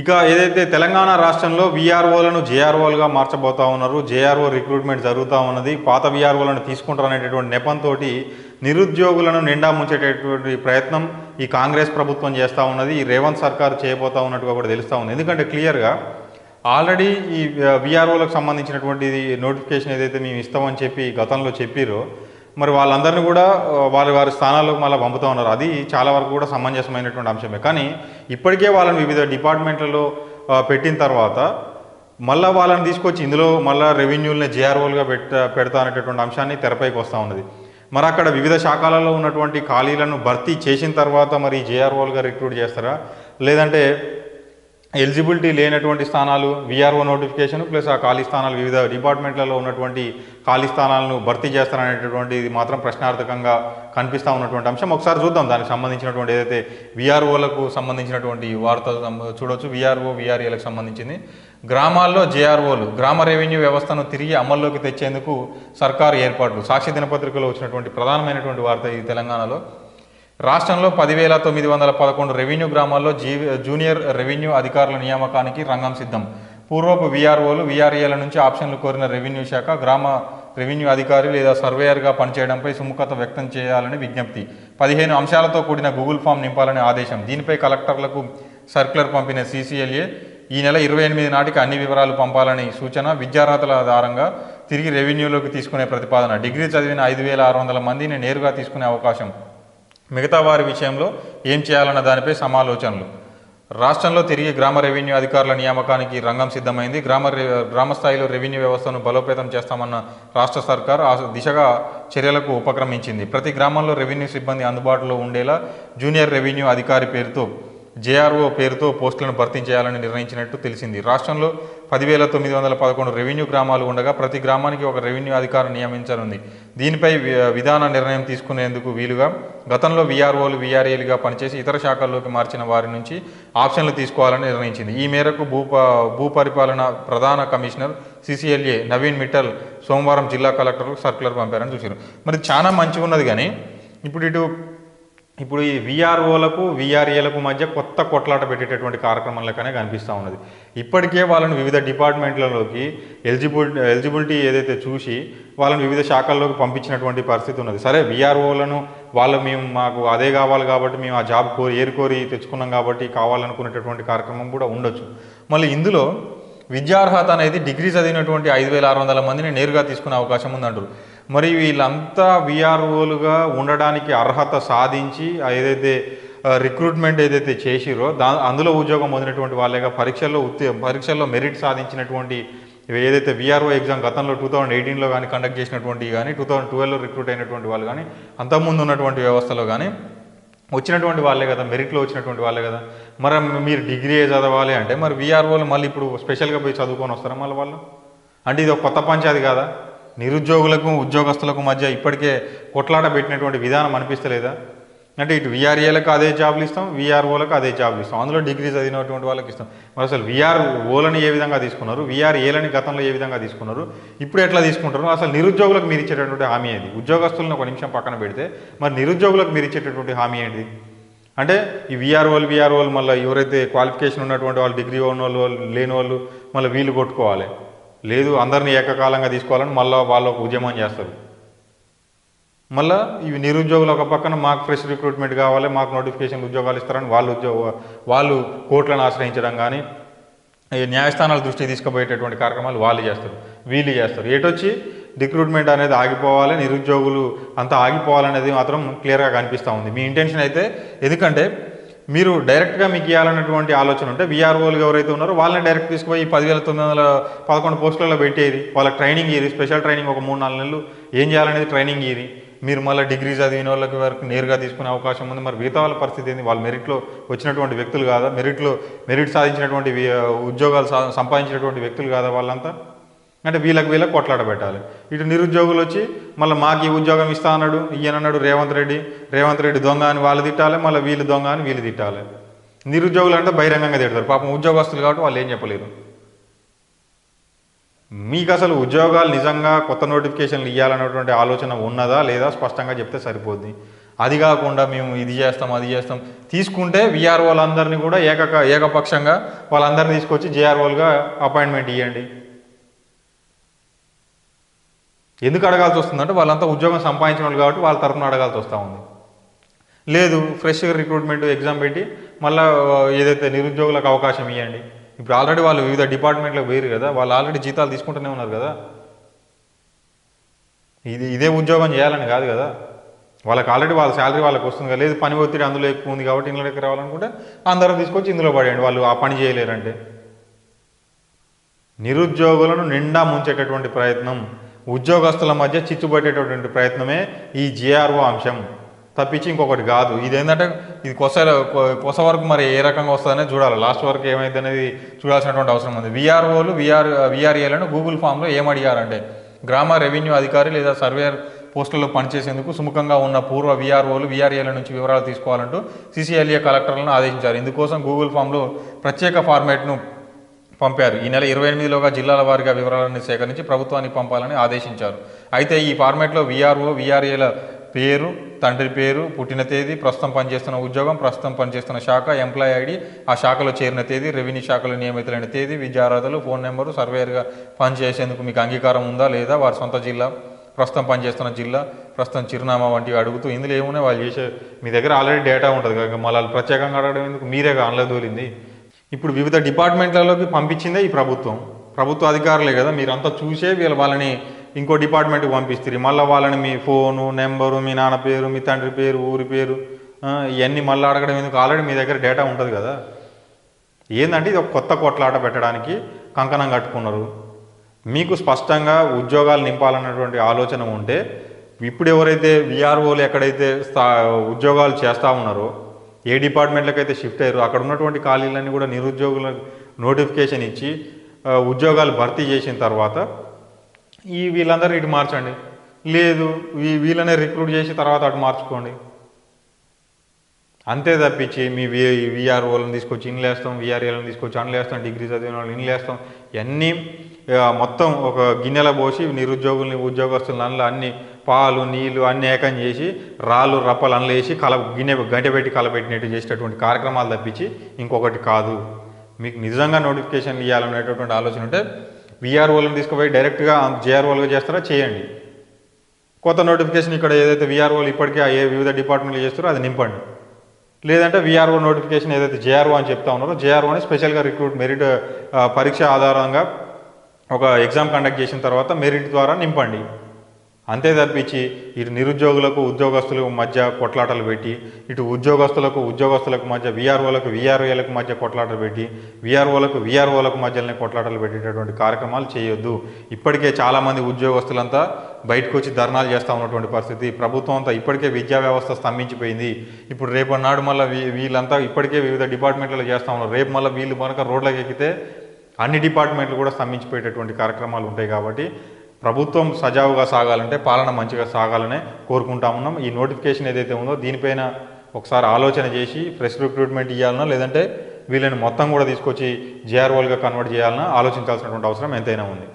ఇక ఏదైతే తెలంగాణ రాష్ట్రంలో విఆర్ఓలను జేఆర్ఓలుగా మార్చబోతా ఉన్నారు జేఆర్ఓ రిక్రూట్మెంట్ జరుగుతూ ఉన్నది. పాత విఆర్ఓలను తీసుకుంటారనేటటువంటి నెపంతో నిరుద్యోగులను నిండా ముంచేటటువంటి ప్రయత్నం ఈ కాంగ్రెస్ ప్రభుత్వం చేస్తూ ఉన్నది. ఈ రేవంత్ సర్కార్ చేయబోతా ఉన్నట్టుగా కూడా తెలుస్తూ ఉంది. ఎందుకంటే క్లియర్గా ఆల్రెడీ ఈ విఆర్ఓలకు సంబంధించినటువంటి నోటిఫికేషన్ ఏదైతే మేము ఇస్తామని చెప్పి గతంలో చెప్పిరో మరి వాళ్ళందరినీ కూడా వారి వారి స్థానాలకు మళ్ళీ పంపుతూ ఉన్నారు. అది చాలా వరకు కూడా సమంజసమైనటువంటి అంశమే. కానీ ఇప్పటికే వాళ్ళని వివిధ డిపార్ట్మెంట్లలో పెట్టిన తర్వాత మళ్ళీ వాళ్ళని తీసుకొచ్చి ఇందులో మళ్ళీ రెవెన్యూల్ని జేఆర్ఓలుగా పెట్ట పెడతా అనేటటువంటి అంశాన్ని తెరపైకి వస్తూ ఉన్నది. మరి అక్కడ వివిధ శాఖలలో ఉన్నటువంటి ఖాళీలను భర్తీ చేసిన తర్వాత మరి జేఆర్ఓలుగా రిక్రూట్ చేస్తారా? లేదంటే ఎలిజిబిలిటీ లేనటువంటి స్థానాలు విఆర్ఓ నోటిఫికేషన్ ప్లస్ ఆ ఖాళీ స్థానాలు వివిధ డిపార్ట్మెంట్లలో ఉన్నటువంటి ఖాళీ స్థానాలను భర్తీ చేస్తారనేటటువంటి ఇది మాత్రం ప్రశ్నార్థకంగా కనిపిస్తూ ఉన్నటువంటి అంశం. ఒకసారి చూద్దాం దానికి సంబంధించినటువంటి ఏదైతే విఆర్ఓలకు సంబంధించినటువంటి వార్త చూడొచ్చు. విఆర్ఓ విఆర్ఏలకు సంబంధించింది. గ్రామాల్లో జేఆర్ఓలు గ్రామ రెవెన్యూ వ్యవస్థను తిరిగి అమల్లోకి తెచ్చేందుకు సర్కారు ఏర్పాట్లు. సాక్షి దినపత్రికలో వచ్చినటువంటి ప్రధానమైనటువంటి వార్త ఇది తెలంగాణలో. రాష్ట్రంలో పదివేల తొమ్మిది వందల పదకొండు రెవెన్యూ గ్రామాల్లో జీ జూనియర్ రెవెన్యూ అధికారుల నియామకానికి రంగం సిద్ధం. పూర్వపు విఆర్ఓలు విఆర్ఏల నుంచి ఆప్షన్లు కోరిన రెవెన్యూ శాఖ గ్రామ రెవెన్యూ అధికారి లేదా సర్వేయర్గా పనిచేయడంపై సుముఖత వ్యక్తం చేయాలని విజ్ఞప్తి. పదిహేను అంశాలతో కూడిన గూగుల్ ఫామ్ నింపాలని ఆదేశం. దీనిపై కలెక్టర్లకు సర్క్యులర్ పంపిన సీసీఎల్ఏ ఈ నెల ఇరవై ఎనిమిది నాటికి అన్ని వివరాలు పంపాలని సూచన విద్యార్హతల ఆధారంగా తిరిగి రెవెన్యూలోకి తీసుకునే ప్రతిపాదన. డిగ్రీ చదివిన ఐదు వేల ఆరు వందల మందిని నేరుగా తీసుకునే అవకాశం మిగతా వారి విషయంలో ఏం చేయాలన్న దానిపై సమాలోచనలు. రాష్ట్రంలో తిరిగి గ్రామ రెవెన్యూ అధికారుల నియామకానికి రంగం సిద్ధమైంది. గ్రామ గ్రామ స్థాయిలో రెవెన్యూ వ్యవస్థను బలోపేతం చేస్తామన్న రాష్ట్ర సర్కార్ ఆ దిశగా చర్యలకు ఉపక్రమించింది. ప్రతి గ్రామంలో రెవెన్యూ సిబ్బంది అందుబాటులో ఉండేలా జూనియర్ రెవెన్యూ అధికారి పేరుతో జేఆర్ఓ పేరుతో పోస్టులను భర్తీ చేయాలని నిర్ణయించినట్టు తెలిసింది. రాష్ట్రంలో పదివేల తొమ్మిది వందల పదకొండు రెవెన్యూ గ్రామాలు ఉండగా ప్రతి గ్రామానికి ఒక రెవెన్యూ అధికారం నియమించనుంది. దీనిపై విధాన నిర్ణయం తీసుకునేందుకు వీలుగా గతంలో వీఆర్ఓలు వీఆర్ఏలుగా పనిచేసి ఇతర శాఖల్లోకి మార్చిన వారి నుంచి ఆప్షన్లు తీసుకోవాలని నిర్ణయించింది. ఈ మేరకు భూ భూ పరిపాలన ప్రధాన కమిషనర్ సిసిఎల్ఏ నవీన్ మిట్టల్ సోమవారం జిల్లా కలెక్టర్లకు సర్క్యులర్ పంపారని చూశారు. మరి చాలా మంచిగా ఉన్నది కానీ ఇప్పుడు ఇటు ఇప్పుడు ఈ విఆర్ఓలకు విఆర్ఏలకు మధ్య కొత్త కొట్లాట పెట్టేటటువంటి కార్యక్రమంలోకనే కనిపిస్తూ ఉన్నది. ఇప్పటికే వాళ్ళని వివిధ డిపార్ట్మెంట్లలోకి ఎలిజిబుల్ ఎలిజిబిలిటీ ఏదైతే చూసి వాళ్ళని వివిధ శాఖల్లోకి పంపించినటువంటి పరిస్థితి ఉన్నది. సరే విఆర్ఓలను వాళ్ళు మేము మాకు అదే కావాలి కాబట్టి మేము ఆ జాబ్ కోరి ఏరుకోరి తెచ్చుకున్నాం కాబట్టి కావాలనుకునేటటువంటి కార్యక్రమం కూడా ఉండొచ్చు. మళ్ళీ ఇందులో విద్యార్హత అనేది డిగ్రీ చదివినటువంటి ఐదు వేల ఆరు వందల మందిని నేరుగా తీసుకునే అవకాశం ఉందంటారు మరి వీళ్ళంతా విఆర్ఓలుగా ఉండడానికి అర్హత సాధించి ఏదైతే రిక్రూట్మెంట్ ఏదైతే చేసిరో దా అందులో ఉద్యోగం పొందినటువంటి వాళ్ళేగా పరీక్షల్లో ఉత్తి పరీక్షల్లో మెరిట్ సాధించినటువంటి ఏదైతే విఆర్ఓ ఎగ్జామ్ గతంలో టూ థౌజండ్ ఎయిటీన్లో కానీ కండక్ట్ చేసినటువంటి కానీ టూ థౌజండ్ ట్వెల్వ్లో రిక్రూట్ అయినటువంటి వాళ్ళు కానీ అంతకుముందు ఉన్నటువంటి వ్యవస్థలో కానీ వచ్చినటువంటి వాళ్ళే కదా మెరిట్లో వచ్చినటువంటి వాళ్ళే కదా. మరి మీరు డిగ్రీ చదవాలి అంటే మరి విఆర్ఓలు మళ్ళీ ఇప్పుడు స్పెషల్గా పోయి చదువుకొని వస్తారా మళ్ళీ వాళ్ళు? అంటే ఇది ఒక కొత్త పంచాది కాదా? నిరుద్యోగులకు ఉద్యోగస్తులకు మధ్య ఇప్పటికే కొట్లాట పెట్టినటువంటి విధానం అనిపిస్తలేదా? అంటే ఇటు విఆర్ఏలకు అదే జాబ్లు ఇస్తాం విఆర్ఓలకు అదే జాబులు ఇస్తాం. అందులో డిగ్రీ చదివినటువంటి వాళ్ళకి ఇస్తాం. మరి అసలు విఆర్ఓలని ఏ విధంగా తీసుకున్నారు? విఆర్ఏలని గతంలో ఏ విధంగా తీసుకున్నారు? ఇప్పుడు ఎట్లా తీసుకుంటారు అసలు నిరుద్యోగులకు మీరు ఇచ్చేటటువంటి హామీ ఏది? ఉద్యోగస్తులను ఒక నిమిషం పక్కన పెడితే మరి నిరుద్యోగులకు మీరు ఇచ్చేటటువంటి హామీ ఏంటి అంటే ఈ విఆర్ఓలు విఆర్ఓలు మళ్ళీ ఎవరైతే క్వాలిఫికేషన్ ఉన్నటువంటి వాళ్ళు డిగ్రీ ఉన్న వాళ్ళు లేని వాళ్ళు మళ్ళీ వీళ్ళు కొట్టుకోవాలి. లేదు అందరిని ఏకకాలంగా తీసుకోవాలని మళ్ళీ వాళ్ళు ఒక ఉద్యమం చేస్తారు. మళ్ళీ ఇవి నిరుద్యోగులు ఒక పక్కన మాకు ఫ్రెష్ రిక్రూట్మెంట్ కావాలి మాకు నోటిఫికేషన్ ఉద్యోగాలు ఇస్తారని వాళ్ళు ఉద్యోగ వాళ్ళు కోర్టులను ఆశ్రయించడం కానీ ఈ న్యాయస్థానాల దృష్టికి తీసుకుపోయేటటువంటి కార్యక్రమాలు వాళ్ళు చేస్తారు వీళ్ళు చేస్తారు. ఏటొచ్చి రిక్రూట్మెంట్ అనేది ఆగిపోవాలి నిరుద్యోగులు అంతా ఆగిపోవాలనేది మాత్రం క్లియర్గా కనిపిస్తూ ఉంది. మీ ఇంటెన్షన్ అయితే ఎందుకంటే మీరు డైరెక్ట్గా మీకు ఇవ్వాలన్నటువంటి ఆలోచన ఉంటే విఆర్ఓలు ఎవరైతే ఉన్నారో వాళ్ళని డైరెక్ట్ తీసుకుపోయి పదివేల తొమ్మిది వందల పదకొండు పోస్టులలో పెట్టేది. వాళ్ళకి ట్రైనింగ్ ఇది స్పెషల్ ట్రైనింగ్ ఒక మూడు నాలుగు నెలలు. ఏం చేయాలనేది ట్రైనింగ్ ఇది. మీరు మళ్ళీ డిగ్రీ చదివిన వాళ్ళకి వరకు నేరుగా తీసుకునే అవకాశం ఉంది. మరి మిగతా వాళ్ళ పరిస్థితి ఏంది? వాళ్ళు మెరిట్లో వచ్చినటువంటి వ్యక్తులు కాదా? మెరిట్లో మెరిట్ సాధించినటువంటి ఉద్యోగాలు సా- సంపాదించినటువంటి వ్యక్తులు కాదా వాళ్ళంతా? అంటే వీళ్ళకి వీళ్ళకి కొట్లాడబెట్టాలి. ఇటు నిరుద్యోగులు వచ్చి మళ్ళీ మాకు ఈ ఉద్యోగం ఇస్తా అన్నాడు ఈయనన్నాడు రేవంత్ రెడ్డి రేవంత్ రెడ్డి దొంగ అని వాళ్ళు తిట్టాలి మళ్ళీ వీళ్ళు దొంగ అని వీళ్ళు తిట్టాలి. నిరుద్యోగులు అంటే బహిరంగంగా తిడతారు. పాపం ఉద్యోగస్తులు కాబట్టి వాళ్ళు ఏం చెప్పలేరు. మీకు అసలు ఉద్యోగాలు నిజంగా కొత్త నోటిఫికేషన్లు ఇవ్వాలన్నటువంటి ఆలోచన ఉన్నదా లేదా స్పష్టంగా చెప్తే సరిపోద్ది. అది కాకుండా మేము ఇది చేస్తాం అది చేస్తాం. తీసుకుంటే విఆర్ఓలందరినీ కూడా ఏకక ఏకపక్షంగా వాళ్ళందరినీ తీసుకొచ్చి జేఆర్ఓలుగా అపాయింట్మెంట్ ఇవ్వండి ఎందుకు అడగాల్సి వస్తుందంటే వాళ్ళంతా ఉద్యోగం సంపాదించిన వాళ్ళు కాబట్టి వాళ్ళ తరఫున అడగాల్సి వస్తూ ఉంది. లేదు ఫ్రెష్గా రిక్రూట్మెంట్ ఎగ్జామ్ పెట్టి మళ్ళీ ఏదైతే నిరుద్యోగులకు అవకాశం ఇవ్వండి ఇప్పుడు ఆల్రెడీ వాళ్ళు వివిధ డిపార్ట్మెంట్లకు వేరు కదా వాళ్ళు ఆల్రెడీ జీతాలు తీసుకుంటూనే ఉన్నారు కదా. ఇది ఇదే ఉద్యోగం చేయాలని కాదు కదా. వాళ్ళకి ఆల్రెడీ వాళ్ళ శాలరీ వాళ్ళకి వస్తుంది కదా. లేదు పని ఒత్తిడి అందులో ఎక్కువ ఉంది కాబట్టి ఇందులోకి రావాలనుకుంటే అందరూ తీసుకొచ్చి ఇందులో పడేయండి. వాళ్ళు ఆ పని చేయలేరంటే. నిరుద్యోగులను నిండా ముంచేటటువంటి ప్రయత్నం. ఉద్యోగస్తుల మధ్య చిచ్చుబట్టేటటువంటి ప్రయత్నమే ఈ జిఆర్ఓ అంశం. తప్పించి ఇంకొకటి కాదు. ఇదేంటంటే ఇది కొస కొస వరకు మరి ఏ రకంగా వస్తుందనే చూడాలి. లాస్ట్ వరకు ఏమైంది అనేది చూడాల్సినటువంటి అవసరం ఉంది. విఆర్ఓలు విఆర్ విఆర్ఏలను గూగుల్ ఫామ్లో ఏమడిగారంటే గ్రామ రెవెన్యూ అధికారి లేదా సర్వేయర్ పోస్టుల్లో పనిచేసేందుకు సుముఖంగా ఉన్న పూర్వ విఆర్ఓలు విఆర్ఏల నుంచి వివరాలు తీసుకోవాలంటూ సిసిఎల్ఏ కలెక్టర్లను ఆదేశించారు. ఇందుకోసం గూగుల్ ఫామ్లో ప్రత్యేక ఫార్మేట్ను పంపారు. ఈ నెల ఇరవై ఎనిమిదిలోగా జిల్లాల వారీగా వివరాలను సేకరించి ప్రభుత్వానికి పంపాలని ఆదేశించారు. అయితే ఈ ఫార్మేట్లో వీఆర్ఓ వీఆర్ఏల పేరు తండ్రి పేరు పుట్టిన తేదీ ప్రస్తుతం పనిచేస్తున్న ఉద్యోగం ప్రస్తుతం పనిచేస్తున్న శాఖ ఎంప్లాయ్ ఐడి ఆ శాఖలో చేరిన తేదీ రెవెన్యూ శాఖలో నియమితులైన తేదీ విద్యార్హతలు ఫోన్ నెంబరు సర్వేయర్గా పనిచేసేందుకు మీకు అంగీకారం ఉందా లేదా వారి సొంత జిల్లా ప్రస్తుతం పనిచేస్తున్న జిల్లా ప్రస్తుతం చిరునామా వంటివి అడుగుతూ ఇందులో ఏమున్నాయి? వాళ్ళు చేసే మీ దగ్గర ఆల్రెడీ డేటా ఉంటుంది కదా మళ్ళీ ప్రత్యేకంగా అడగడం ఎందుకు? మీరే ఆన్లో దోలింది ఇప్పుడు వివిధ డిపార్ట్మెంట్లలోకి పంపించిందే ఈ ప్రభుత్వం. ప్రభుత్వ అధికారులే కదా మీరంతా చూసే వీళ్ళ వాళ్ళని ఇంకో డిపార్ట్మెంట్కి పంపిస్తారు. మళ్ళీ వాళ్ళని మీ ఫోను నెంబరు మీ నాన్న పేరు మీ తండ్రి పేరు ఊరి పేరు ఇవన్నీ మళ్ళీ అడగడం ఎందుకు? ఆల్రెడీ మీ దగ్గర డేటా ఉంటుంది కదా. ఏంటంటే ఇది ఒక కొత్త కొట్లాట పెట్టడానికి కంకణం కట్టుకున్నారు. మీకు స్పష్టంగా ఉద్యోగాలు నింపాలన్నటువంటి ఆలోచన ఉంటే ఇప్పుడు ఎవరైతే విఆర్ఓలు ఎక్కడైతే స్థా ఉద్యోగాలు చేస్తూ ఉన్నారో ఏ డిపార్ట్మెంట్లకు అయితే షిఫ్ట్ అయ్యారో అక్కడ ఉన్నటువంటి ఖాళీలన్నీ కూడా నిరుద్యోగులకు నోటిఫికేషన్ ఇచ్చి ఉద్యోగాలు భర్తీ చేసిన తర్వాత ఈ వీళ్ళందరూ ఇటు మార్చండి. లేదు వీ- వీళ్ళనే రిక్రూట్ చేసి తర్వాత అటు మార్చుకోండి. అంతే తప్పించి మీ వి విఆర్ఓలను తీసుకొచ్చి ఇన్లు వేస్తాం విఆర్ఏలను తీసుకొచ్చి అండ్లు వేస్తాం డిగ్రీ చదివిన వాళ్ళు ఇన్లు వేస్తాం. ఇవన్నీ మొత్తం ఒక గిన్నెల పోసి నిరుద్యోగుల్ని ఉద్యోగస్తులను అందులో అన్ని పాలు నీళ్ళు అన్ని ఏకం చేసి రాళ్ళు రప్పలు అనలేసి వేసి కల గిన్నె గంట పెట్టి కలపెట్టినట్టు చేసేటటువంటి కార్యక్రమాలు తప్పించి ఇంకొకటి కాదు. మీకు నిజంగా నోటిఫికేషన్లు ఇవ్వాలనేటటువంటి ఆలోచన ఉంటే విఆర్ఓలను తీసుకుపోయి డైరెక్ట్గా జేఆర్ఓలుగా చేస్తారా? చేయండి. కొత్త నోటిఫికేషన్ ఇక్కడ ఏదైతే విఆర్ఓలు ఇప్పటికే ఏ వివిధ డిపార్ట్మెంట్లు చేస్తారో అది నింపండి. లేదంటే విఆర్ఓ నోటిఫికేషన్ ఏదైతే జేఆర్ఓ అని చెప్తా ఉన్నారో జేఆర్ఓ అని స్పెషల్గా రిక్రూట్ మెరిట్ పరీక్ష ఆధారంగా ఒక ఎగ్జామ్ కండక్ట్ చేసిన తర్వాత మెరిట్ ద్వారా నింపండి. అంతే తప్పించి ఇటు నిరుద్యోగులకు ఉద్యోగస్తులకు మధ్య కొట్లాటలు పెట్టి ఇటు ఉద్యోగస్తులకు ఉద్యోగస్తులకు మధ్య విఆర్ఓలకు విఆర్ఓలకు మధ్య కొట్లాటలు పెట్టి విఆర్ఓలకు విఆర్ఓలకు మధ్యలోనే కొట్లాటలు పెట్టేటటువంటి కార్యక్రమాలు చేయొద్దు. ఇప్పటికే చాలామంది ఉద్యోగస్తులంతా బయటకు వచ్చి ధర్నాలు చేస్తూ ఉన్నటువంటి పరిస్థితి. ప్రభుత్వం అంతా ఇప్పటికే విద్యా వ్యవస్థ స్తంభించిపోయింది. ఇప్పుడు రేపు నాడు మళ్ళీ వీ- వీళ్ళంతా ఇప్పటికే వివిధ డిపార్ట్మెంట్లలో చేస్తూ ఉన్నారు. రేపు మళ్ళీ వీళ్ళు మనక రోడ్లకు ఎక్కితే అన్ని డిపార్ట్మెంట్లు కూడా స్తంభించిపోయేటటువంటి కార్యక్రమాలు ఉంటాయి కాబట్టి ప్రభుత్వం సజావుగా సాగాలంటే పాలన మంచిగా సాగాలనే కోరుకుంటా ఉన్నాం ఈ నోటిఫికేషన్ ఏదైతే ఉందో దీనిపైన ఒకసారి ఆలోచన చేసి ఫ్రెష్ రిక్రూట్మెంట్ ఇవ్వాలన్నా లేదంటే వీళ్ళని మొత్తం కూడా తీసుకొచ్చి జేఆర్ఓలుగా కన్వర్ట్ చేయాలన్నా ఆలోచించాల్సినటువంటి అవసరం ఎంతైనా ఉంది.